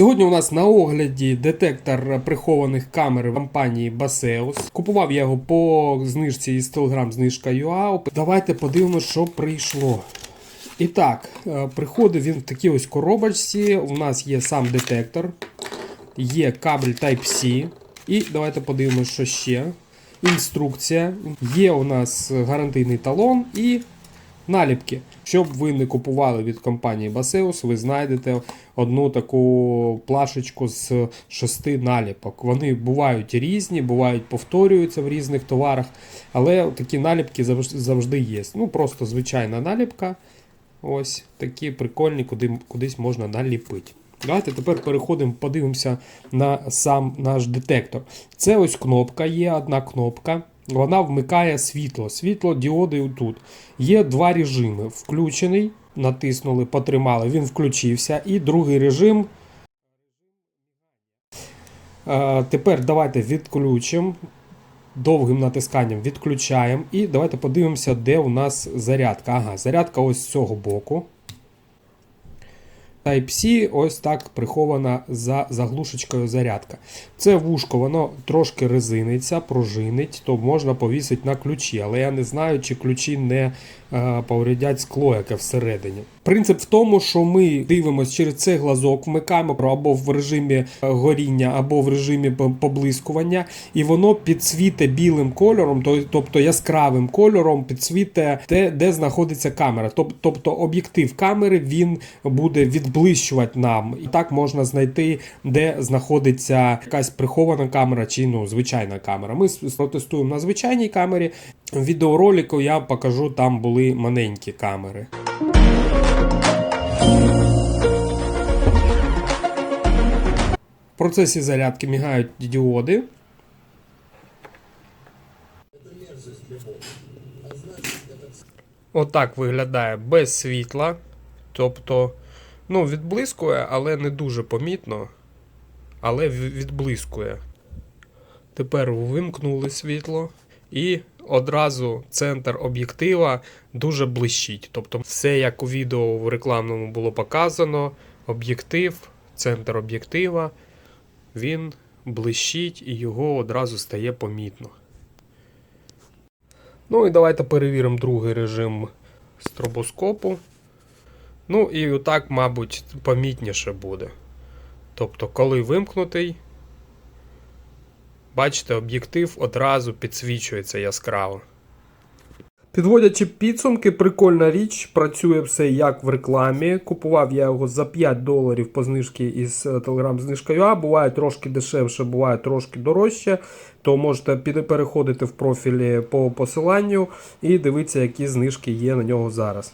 Сьогодні у нас на огляді детектор прихованих камер компанії Baseus. Купував я його по знижці із Telegram знижка UA. Давайте подивимося, що прийшло. І так, е, приходить він в такій ось коробочці. У нас є сам детектор, є кабель Type-C. І давайте подивимося, що ще. Інструкція. Є у нас гарантийний талон і наліпки. Щоб ви не купували від компанії Baseus, ви знайдете одну таку плашечку з шести наліпок. Вони бувають різні, бувають повторюються в різних товарах, але такі наліпки завжди є. Ну, просто звичайна наліпка. Ось такі прикольні, куди, кудись можна наліпити. Давайте тепер переходимо, подивимося на сам наш детектор. Це ось кнопка, є одна кнопка. Вона вмикає світло. Світло діоди тут. Є два режими. Включений, натиснули, потримали, він включився. І другий режим. Е, тепер давайте відключимо. Довгим натисканням відключаємо. І давайте подивимося, де у нас зарядка. Ага, зарядка ось з цього боку. Type-C ось так прихована за заглушечкою зарядка. Це вушко, воно трошки резиниться, пружинить, то можна повісити на ключі, але я не знаю, чи ключі не е, повредять скло, яке всередині. Принцип в тому, що ми дивимося через цей глазок, вмикаємо або в режимі е, горіння, або в режимі поблискування, і воно підсвіте білим кольором, тобто яскравим кольором, підсвіте те, де знаходиться камера. Тобто об'єктив камери він буде відблищувати нам. І так можна знайти, де знаходиться якась прихована камера чи ну, звичайна камера. Ми протестуємо на звичайній камері. В відеоролику я покажу, там були маленькі камери. В процесі зарядки мігають діоди. Отак виглядає без світла. Тобто, ну, відблискує, але не дуже помітно. Але відблискує. Тепер вимкнули світло, і одразу центр об'єктива дуже блищить. Тобто, все як у відео в рекламному було показано. Об'єктив, центр об'єктива, він блищить і його одразу стає помітно. Ну і давайте перевіримо другий режим стробоскопу. Ну і отак, мабуть, помітніше буде. Тобто, коли вимкнутий, бачите, об'єктив одразу підсвічується яскраво. Підводячи підсумки, прикольна річ, працює все як в рекламі. Купував я його за 5 доларів по знижці із е, Telegram знижкою А. Буває трошки дешевше, буває трошки дорожче. То можете переходити в профілі по посиланню і дивитися, які знижки є на нього зараз.